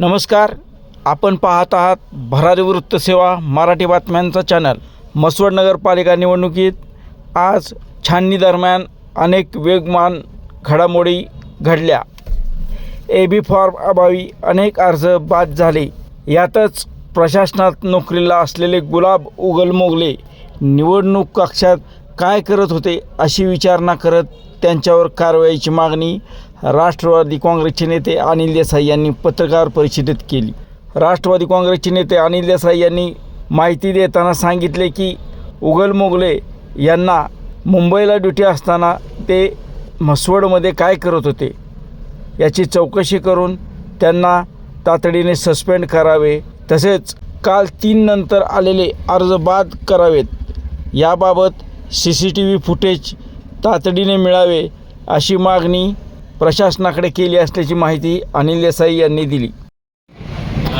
नमस्कार. आपण पाहत आहात भरारी वृत्तसेवा मराठी बातम्यांचा चॅनल. मसवड नगरपालिका निवडणुकीत आज छाननीदरम्यान अनेक वेगवान घडामोडी घडल्या. ए बी फॉर्म अभावी अनेक अर्ज बाद झाले. यातच प्रशासनात नोकरीला असलेले गुलाब उगल मोगले निवडणूक कक्षात काय करत होते अशी विचारणा करत त्यांच्यावर कारवाईची मागणी राष्ट्रवादी काँग्रेसचे नेते अनिल देसाई यांनी पत्रकार परिषदेत केली. राष्ट्रवादी काँग्रेसचे नेते अनिल देसाई यांनी माहिती देताना सांगितले की उगल मोगले यांना मुंबईला ड्युटी असताना ते म्हसवडमध्ये काय करत होते? याची चौकशी करून त्यांना तातडीने सस्पेंड करावे तसेच काल तीन नंतर आलेले अर्ज बाद करावेत. याबाबत C C T V footage तातडीने मिळावे अशी मागणी प्रशासनाकडे केली असल्याची माहिती अनिल देसाई यांनी दिली.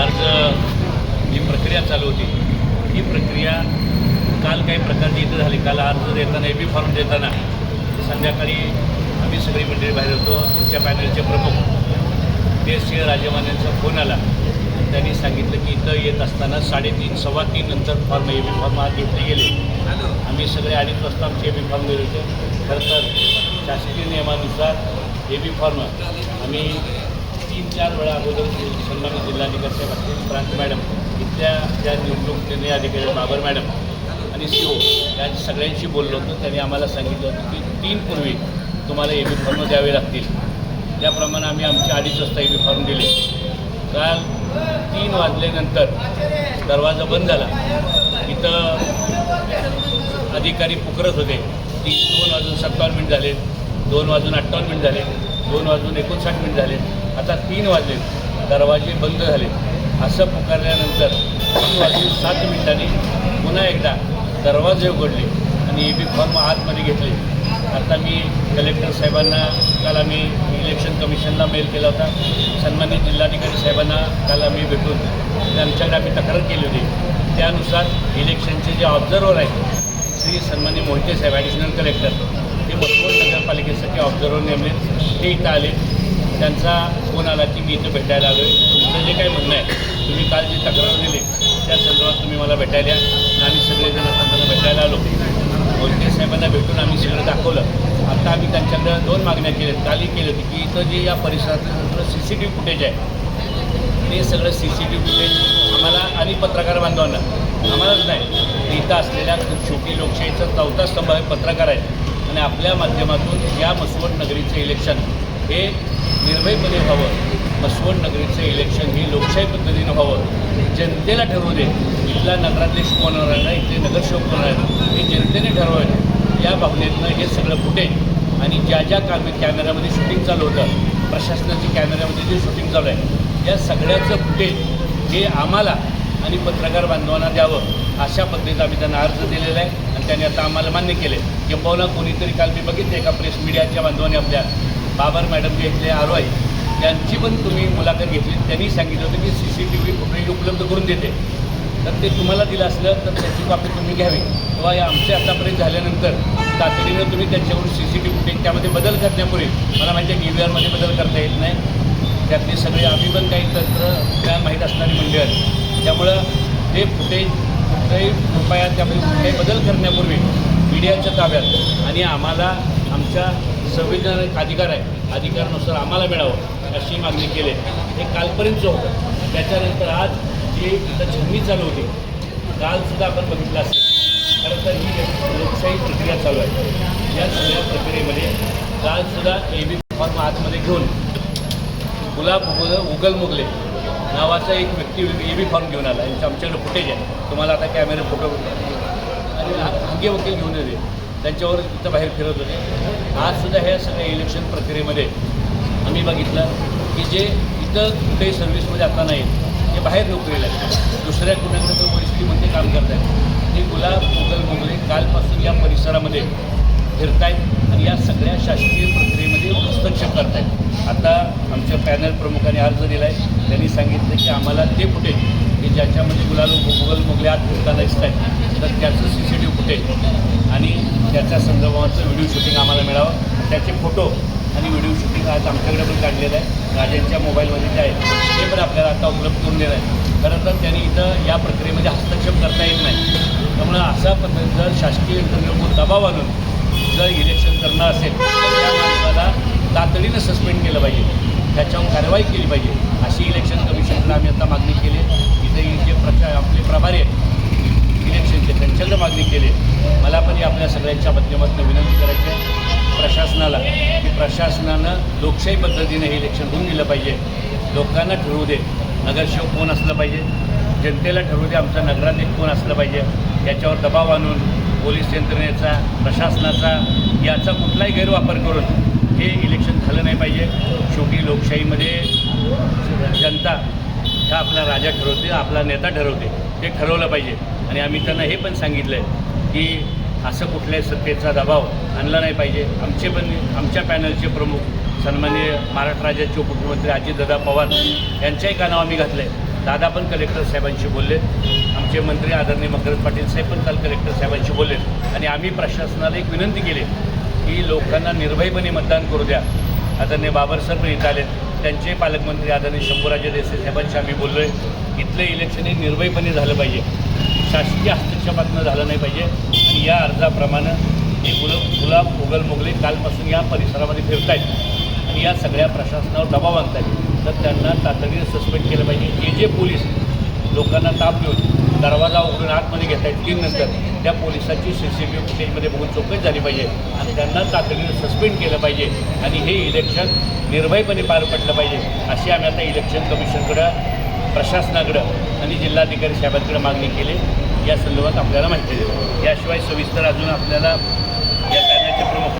अर्ज जी प्रक्रिया चालू होती ही प्रक्रिया काल काही प्रकारची इथं झाली. काल अर्ज देताना ए बी फॉर्म देताना संध्याकाळी आम्ही सगळी मंडळी बाहेर होतो. आमच्या पॅनलचे प्रमुख ते सिंह राजमान्यांचा फोन आला. त्यांनी सांगितलं की इथं येत असताना साडेतीन सव्वा तीन नंतर फॉर्म ए बी फॉर्म आज घेतले गेले. आम्ही सगळे अडीच वाजता आमचे ए बी फॉर्म दिले होते. खरं तर शासकीय नियमानुसार ए बी फॉर्म आम्ही तीन चार वेळा अगोदर सन्मानित जिल्हाधिकारी साहेब असतील प्रांत मॅडम इथल्या ज्या निवडणूक निर्णय अधिकारी बाबर मॅडम आणि सी ओ या सगळ्यांशी बोललो होतो. त्यांनी आम्हाला सांगितलं होतं की तीन पूर्वी तुम्हाला ए बी फॉर्म द्यावे लागतील. त्याप्रमाणे आम्ही आमचे अडीच वाजता ए बी फॉर्म दिले. काल तीन वाजल्यानंतर दरवाजा बंद झाला. इथं अधिकारी पुकरत होते. तीन दोन वाजून सत्तावन्न मिनिट झाले. दोन वाजून अठ्ठावन्न मिनिट झाले दोन वाजून एकोणसाठ मिनिट झाले आता तीन वाजले दरवाजे बंद झाले. असं पुकारल्यानंतर तीन वाजून सात मिनिटांनी पुन्हा एकदा दरवाजे उघडले आणि ए बी फॉर्म आतमध्ये घेतले. आता मी कलेक्टर साहेबांना काल आम्ही इलेक्शन कमिशनला मेल केला होता. सन्मानित जिल्हाधिकारी साहेबांना काल आम्ही भेटून त्यांच्याकडे आम्ही तक्रार केली होती. त्यानुसार इलेक्शनचे जे ऑब्झर्वर आहेत श्री सन्मान्य मोहिते साहेब ॲडिशनल कलेक्टर ते मसवड नगरपालिकेसाठी ऑब्झर्वर नेमले. ते इथं आले. त्यांचा फोन आला की मी इथं भेटायला आलो आहे तुमचं जे काही म्हणणं आहे तुम्ही काल जी तक्रार दिली त्या संदर्भात तुम्ही मला भेटायला आम्ही सगळेजण आता त्यांना भेटायला आलो. मोहिते साहेबांना भेटून आम्ही सगळं दाखवलं. आता आम्ही त्यांच्याकडं दोन मागण्या केल्या कालही केली होती की इथं जे या परिसरातलं सगळं C C T V footage आहे ते सगळं C C T V footage आम्हाला आणि पत्रकार बांधवांना आम्हालाच नाही. इथं असलेल्या छोटी लोकशाहीचा चौथा स्तंभ हे पत्रकार आहेत. आणि आपल्या माध्यमातून या मसवड नगरीचं इलेक्शन हे निर्भयपणे व्हावं. मसवड नगरीचं इलेक्शन हे लोकशाही पद्धतीनं व्हावं. जनतेला ठरवू दे. जिल्हा नगरातले शिकवणार आहे ना इथले नगरसेवक कोण आहेत हे जनतेने ठरवावे. या भावनेतनं हे सगळं फुटेल आणि ज्या ज्या कामे कॅमेऱ्यामध्ये शूटिंग चालू होतं प्रशासनाची कॅमेऱ्यामध्ये जे शूटिंग चालू आहे या सगळ्याचं फुटेज हे आम्हाला आणि पत्रकार बांधवांना द्यावं. अशा पद्धतीचा आम्ही त्यांना अर्ज दिलेला आहे. त्यांनी आता आम्हाला मान्य केले. किंबहुना कोणीतरी काल मी बघितले एका प्रेस मीडियाच्या बांधवांनी आपल्या बाबर मॅडम जे इथले आरो आहे त्यांची पण तुम्ही मुलाखत घेतली. त्यांनी सांगितलं होतं की C C T V footage उपलब्ध करून देते. तर ते तुम्हाला दिलं असलं तर त्याची कॉपी तुम्ही घ्यावी. किंवा या आमचे आतापर्यंत झाल्यानंतर तातडीनं तुम्ही त्यांच्याकडून C C T V footage त्यामध्ये बदल करण्यापूर्वी मला माहिती आहे डी व्ही आरमध्ये बदल करता येत नाही. त्यातले सगळे आम्ही पण काही तंत्र माहीत असणारी मंडळी आहेत. त्यामुळं ते फुटेज कुठल्याही उपायात त्यामध्ये कुठलाही बदल करण्यापूर्वी मीडियाच्या ताब्यात आणि आम्हाला आमच्या संविधानिक अधिकार आहे अधिकारानुसार आम्हाला मिळावं अशी मागणी केली. हे कालपर्यंत होतं. त्याच्यानंतर आज जी इथं छन्नी चालू होती कालसुद्धा आपण बघितलं असेल. खरं तर ही लोकशाही प्रक्रिया चालू आहे. या सगळ्या प्रक्रियेमध्ये कालसुद्धा ए बी फॉर्म आतमध्ये घेऊन गुलाब उगल मुगले नावाचा एक व्यक्ती ए बी फॉर्म घेऊन आला. यांचं आमच्याकडे फुटेज आहे. तुम्हाला आता कॅमेरे फोटो आणि हंगे वकील घेऊन येते. त्यांच्यावर तिथं बाहेर फिरत होते. आजसुद्धा ह्या सगळ्या इलेक्शन प्रक्रियेमध्ये आम्ही बघितलं की जे इथं कुठेही सर्व्हिसमध्ये आता नाहीत ते बाहेर नोकरीला आहेत. दुसऱ्या कुणाकडे परिस्थितीमध्ये काम करत आहेत ते गुलाब मुघल मुघले कालपासून या परिसरामध्ये फिरतायत. आणि या सगळ्या शासकीय प्रक्रियेमध्ये हस्तक्षेप करतायत. आता आमच्या पॅनल प्रमुखाने अर्ज दिला आहे त्यांनी सांगितलं की आम्हाला ते फुटेज की ज्याच्यामध्ये गुलाल गुगल मुगले आत फिरताना दिसत आहेत तर त्याचं C C T V footage आणि त्याच्या संदर्भाचं व्हिडिओ शूटिंग आम्हाला मिळावं. त्याचे फोटो आणि व्हिडिओ शूटिंग आज आमच्याकडे पण काढलेलं आहे. राजांच्या मोबाईलमध्ये जे आहे ते पण आपल्याला आता उपलब्ध करून देणार आहे खरं तर त्यांनी इथं या प्रक्रियेमध्ये हस्तक्षेप करता येत नाही. त्यामुळं असा पद्धतीनं जर शासकीय यंत्रणेवर दबाव आणून जर इलेक्शन करणं असेल तर त्या माणसाला तातडीनं सस्पेंड केलं पाहिजे त्याच्यावर कारवाई केली पाहिजे. अशी इलेक्शन कमिशनला आम्ही आता मागणी केली. इथे जे प्रचार आपले प्रभारी आहेत. इलेक्शनचे त्यांच्याकडे मागणी केली. मला पण आपल्या सगळ्यांच्या माध्यमातून विनंती करायची आहे. प्रशासनाला की प्रशासनानं लोकशाही पद्धतीने हे इलेक्शन होऊन दिलं पाहिजे. लोकांना ठरवू दे. नगरसेवक कोण असलं पाहिजे? जनतेला ठरवू दे. आमचा नगराध्यक्ष कोण असलं पाहिजे? याच्यावर दबाव आणून पोलीस यंत्रणेचा प्रशासनाचा याचा कुठलाही गैरवापर करून हे इलेक्शन झालं नाही पाहिजे. शेवटी लोकशाहीमध्ये जनता हा आपला राजा ठरवते आपला नेता ठरवते. ते ठरवलं पाहिजे. आणि आम्ही त्यांना हे पण सांगितलं आहे की असं कुठल्याही सत्तेचा दबाव आणला नाही पाहिजे. आमचे पण आमच्या पॅनलचे प्रमुख सन्माननीय महाराष्ट्र राज्याचे उपमुख्यमंत्री अजितदादा पवार यांच्याही कानावर आम्ही घातलं आहे दादा पण कलेक्टर साहेबांशी बोलले आमचे मंत्री आदरणीय मकरंद पाटील साहेब पण काल कलेक्टर साहेबांशी बोलले आणि आम्ही प्रशासनाला एक विनंती केली. की लोकांना निर्भयपणे मतदान करू द्या. आदरणीय बाबर सर पण इथं आलेत. त्यांचे पालकमंत्री आदरणीय शंभूराजे देसाई साहेबांशी आम्ही बोललो आहे इथलं इलेक्शन हे निर्भयपणे झालं पाहिजे. शासकीय हस्तक्षेपातनं झालं नाही पाहिजे. आणि या अर्जाप्रमाणे हे मुलं गुलाब उगल मोगले कालपासून या परिसरामध्ये फिरत आहेत आणि या सगळ्या प्रशासनावर दबाव आणत आहेत तर त्यांना तातडीने सस्पेंड केलं पाहिजे. हे जे पोलीस लोकांना ताप देऊन दरवाजा उघडून आतमध्ये घेता येईल. तीन नंतर त्या पोलिसाची सी सी टी व्ही फुटेजमध्ये बघून चौकशी झाली पाहिजे. आणि त्यांना तातडीनं सस्पेंड केलं पाहिजे. आणि हे इलेक्शन निर्भयपणे पार पडलं पाहिजे. अशी आम्ही आता इलेक्शन कमिशनकडं प्रशासनाकडं आणि जिल्हाधिकारी साहेबांकडे मागणी केली. या संदर्भात आपल्याला माहिती दिली. याशिवाय सविस्तर अजून आपल्याला या प्रमुख